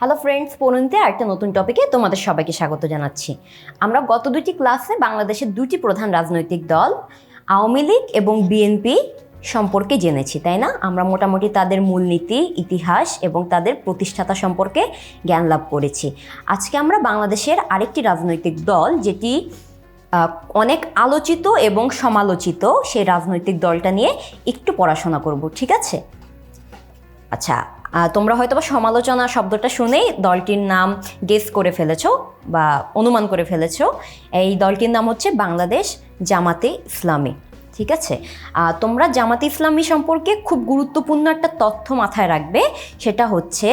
Hello friends পরিণীতে আরেকটা নতুন টপিকে তোমাদের সবাইকে স্বাগত জানাচ্ছি। আমরা গত দুটি ক্লাসে বাংলাদেশের দুটি প্রধান রাজনৈতিক দল, আওয়ামী লীগ এবং বিএনপি সম্পর্কে জেনেছি, তাই না? আমরা মোটামুটি তাদের মূলনীতি, ইতিহাস এবং তাদের প্রতিষ্ঠাতা সম্পর্কে জ্ঞান লাভ করেছি। আজকে আমরা বাংলাদেশের আরেকটি রাজনৈতিক দল, যেটি অনেক আলোচিত এবং সমালোচিত, সেই রাজনৈতিক দলটা নিয়ে একটু পড়াশোনা করব, ঠিক আছে? আচ্ছা তোমরা হয়তো সমালোচনা শব্দটা শুনেই দলটির নাম গেস করে ফেলেছো বা অনুমান করে ফেলেছো। এই দলটির নাম হচ্ছে বাংলাদেশ জামাতে ইসলামী, ঠিক আছে? তোমরা জামাতে ইসলামী সম্পর্কে খুব গুরুত্বপূর্ণ একটা তথ্য মাথায় রাখবে, সেটা হচ্ছে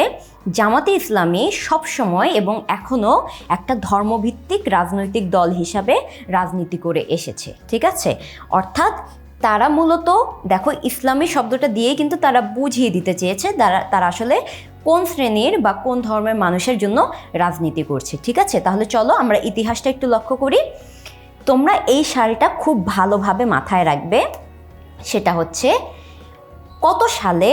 জামাতে ইসলামী সবসময় এবং এখনও একটা ধর্মভিত্তিক রাজনৈতিক দল হিসাবে রাজনীতি করে এসেছে, ঠিক আছে? অর্থাৎ তারা মূলত, দেখো ইসলামী শব্দটা দিয়েই কিন্তু তারা বুঝিয়ে দিতে চেয়েছে তারা তারা আসলে কোন শ্রেণির বা কোন ধর্মের মানুষের জন্য রাজনীতি করছে, ঠিক আছে? তাহলে চলো আমরা ইতিহাসটা একটু লক্ষ্য করি। তোমরা এই সালটা খুব ভালোভাবে মাথায় রাখবে। সেটা হচ্ছে, কত সালে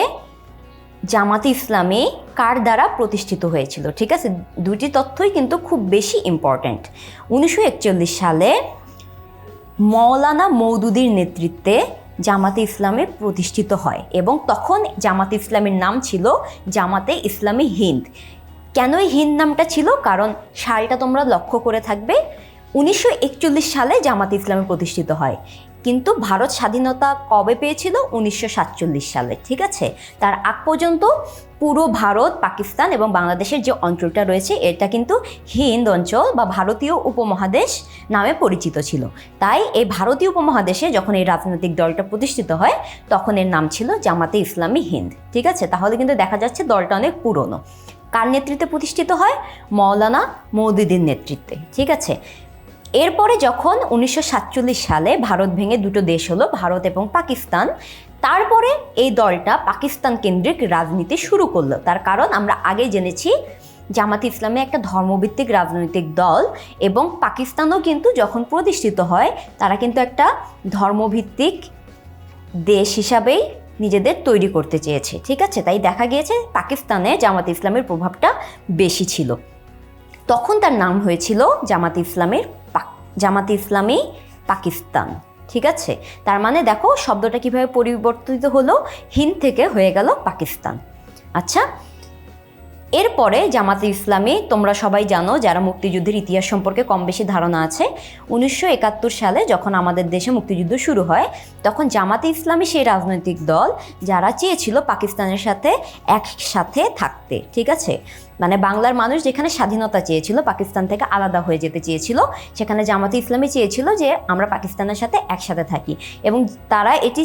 জামাতে ইসলামী কার দ্বারা প্রতিষ্ঠিত হয়েছিল, ঠিক আছে? দুটি তথ্যই কিন্তু খুব বেশি ইম্পর্ট্যান্ট উনিশশো একচল্লিশ সালে মৌলানা মৌদুদির নেতৃত্বে জামাতে ইসলামে প্রতিষ্ঠিত হয় এবং তখন জামাতে ইসলামের নাম ছিল জামাতে ইসলামী হিন্দ। কেন এই হিন্দ নামটা ছিল? কারণ শাড়িটা তোমরা লক্ষ্য করে থাকবে উনিশশো একচল্লিশ সালে জামাতে ইসলামে প্রতিষ্ঠিত হয়। কিন্তু ভারত স্বাধীনতা কবে পেয়েছিল? উনিশশো সাতচল্লিশ সালে, ঠিক আছে? তার আগ পর্যন্ত পুরো ভারত, পাকিস্তান এবং বাংলাদেশের যে অঞ্চলটা রয়েছে, এটা কিন্তু হিন্দ অঞ্চল বা ভারতীয় উপমহাদেশ নামে পরিচিত ছিল। তাই এই ভারতীয় উপমহাদেশে যখন এই রাজনৈতিক দলটা প্রতিষ্ঠিত হয়, তখন এর নাম ছিল জামাতে ইসলামী হিন্দ, ঠিক আছে? তাহলে কিন্তু দেখা যাচ্ছে দলটা অনেক পুরনো। কার নেতৃত্বে প্রতিষ্ঠিত হয়? মৌলানা মৌদুদির নেতৃত্বে, ঠিক আছে? এরপরে যখন উনিশশো সাতচল্লিশ সালে ভারত ভেঙে দুটো দেশ হলো ভারত এবং পাকিস্তান, তারপরে এই দলটা পাকিস্তান কেন্দ্রিক রাজনীতি শুরু করল। তার কারণ আমরা আগে জেনেছি, জামাত ইসলামে একটা ধর্মভিত্তিক রাজনৈতিক দল এবং পাকিস্তানও কিন্তু যখন প্রতিষ্ঠিত হয়, তারা কিন্তু একটা ধর্মভিত্তিক দেশ হিসাবেই নিজেদের তৈরি করতে চেয়েছে, ঠিক আছে? তাই দেখা গিয়েছে পাকিস্তানে জামাত ইসলামের প্রভাবটা বেশি ছিল। তখন তার নাম হয়েছিল জামাত ইসলামের জামাত ইসলামী, পাকিস্তান। ঠিক আছে? তার মানে দেখো, শব্দটা কীভাবে পরিবর্তিত হলো? হিন্দ থেকে হয়ে গেল পাকিস্তান। আচ্ছা? এরপরে জামাতে ইসলামী, তোমরা সবাই জানো যারা মুক্তিযুদ্ধের ইতিহাস সম্পর্কে কম বেশি ধারণা আছে, উনিশশো একাত্তর সালে যখন আমাদের দেশে মুক্তিযুদ্ধ শুরু হয়, তখন জামাতে ইসলামী সেই রাজনৈতিক দল যারা চেয়েছিল পাকিস্তানের সাথে একসাথে থাকতে, ঠিক আছে? মানে বাংলার মানুষ যেখানে স্বাধীনতা চেয়েছিল, পাকিস্তান থেকে আলাদা হয়ে যেতে চেয়েছিল, সেখানে জামাতে ইসলামী চেয়েছিল যে আমরা পাকিস্তানের সাথে একসাথে থাকি এবং তারা এটি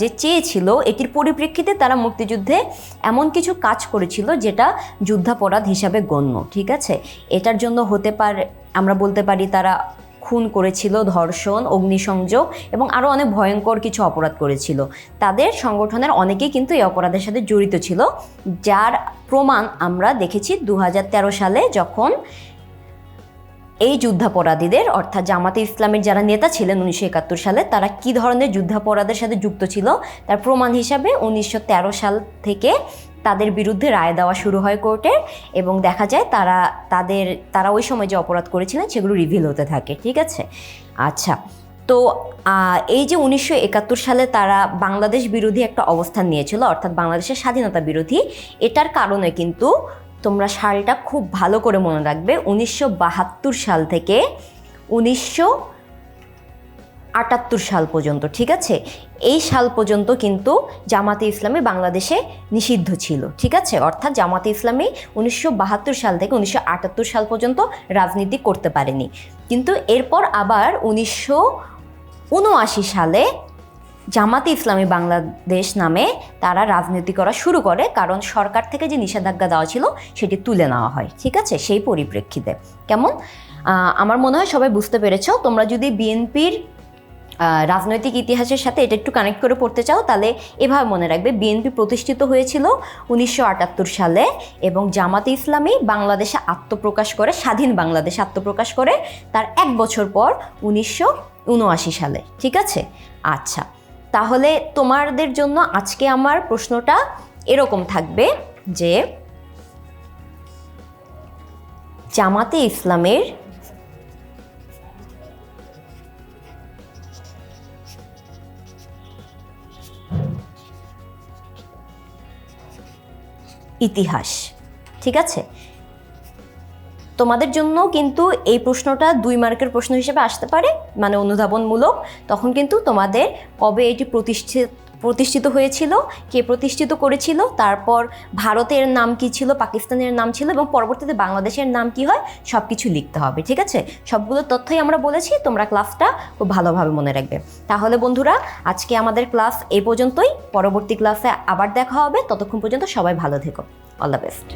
যে চেয়েছিল, এটির পরিপ্রেক্ষিতে তারা মুক্তিযুদ্ধে এমন কিছু কাজ করেছিল যেটা যুদ্ধাপরাধ হিসাবে গণ্য, ঠিক আছে? এটার জন্য হতে পারে, আমরা বলতে পারি তারা খুন করেছিল ধর্ষণ, অগ্নিসংযোগ এবং আরও অনেক ভয়ঙ্কর কিছু অপরাধ করেছিল। তাদের সংগঠনের অনেকেই কিন্তু এই অপরাধের সাথে জড়িত ছিল, যার প্রমাণ আমরা দেখেছি দু হাজার তেরো সালে যখন এই যুদ্ধাপরাধীদের, অর্থাৎ জামাতে ইসলামের যারা নেতা ছিলেন উনিশশো একাত্তর সালে, তারা কি ধরনের যুদ্ধাপরাধের সাথে যুক্ত ছিল? তার প্রমাণ হিসাবে উনিশশো তেরো সাল থেকে তাদের বিরুদ্ধে রায় দেওয়া শুরু হয় কোর্টের এবং দেখা যায় তারা, তাদের, তারা ওই সময় যে অপরাধ করেছিলেন সেগুলো রিভিল হতে থাকে, ঠিক আছে? আচ্ছা তো এই যে উনিশশো একাত্তর সালে তারা বাংলাদেশ বিরোধী একটা অবস্থান নিয়েছিল, অর্থাৎ বাংলাদেশের স্বাধীনতা বিরোধী, এটার কারণে কিন্তু তোমরা সালটা খুব ভালো করে মনে রাখবে। উনিশশো বাহাত্তর সাল থেকে উনিশশো আটাত্তর সাল পর্যন্ত, ঠিক আছে? এই সাল পর্যন্ত কিন্তু জামাতে ইসলামী বাংলাদেশে নিষিদ্ধ ছিল, ঠিক আছে? অর্থাৎ জামাতে ইসলামী উনিশশো বাহাত্তর সাল থেকে উনিশশো আটাত্তর সাল পর্যন্ত রাজনীতি করতে পারেনি। কিন্তু এরপর আবার উনিশশো উনআশি সালে জামাতে ইসলামী বাংলাদেশ নামে তারা রাজনীতি করা শুরু করে, কারণ সরকার থেকে যে নিষেধাজ্ঞা দেওয়া ছিল সেটি তুলে নেওয়া হয়, ঠিক আছে? সেই পরিপ্রেক্ষিতে। কেমন? আমার মনে হয় সবাই বুঝতে পেরেছ। তোমরা যদি বিএনপির রাজনৈতিক ইতিহাসের সাথে এটা একটু কানেক্ট করে পড়তে চাও, তাহলে এভাবে মনে রাখবে। বিএনপি প্রতিষ্ঠিত হয়েছিল উনিশশো আটাত্তর সালে এবং জামাতে ইসলামী বাংলাদেশে আত্মপ্রকাশ করে, স্বাধীন বাংলাদেশে আত্মপ্রকাশ করে, তার এক বছর পর উনিশশো উনআশি সালে, ঠিক আছে? আচ্ছা। তাহলে তোমাদের জন্য আজকে আমার প্রশ্নটা এরকম থাকবে যে জামাতে ইসলামের ইতিহাস ঠিক আছে? তোমাদের জন্য কিন্তু এই প্রশ্নটা দুই মার্কের প্রশ্ন হিসেবে আসতে পারে মানে অনুধাবনমূলক। তখন কিন্তু তোমাদের কবে এটি প্রতিষ্ঠিত প্রতিষ্ঠিত হয়েছিল, কে প্রতিষ্ঠিত করেছিল, তারপর ভারতের নাম কি ছিল, পাকিস্তানের নাম ছিল, এবং পরবর্তীতে বাংলাদেশের নাম কি হয় সব কিছু লিখতে হবে, ঠিক আছে? সবগুলো তথ্যই আমরা বলেছি, তোমরা ক্লাসটা খুব ভালোভাবে মনে রাখবে। তাহলে বন্ধুরা, আজকে আমাদের ক্লাস এই পর্যন্তই, পরবর্তী ক্লাসে আবার দেখা হবে, ততক্ষণ পর্যন্ত সবাই ভালো থেকো। All the best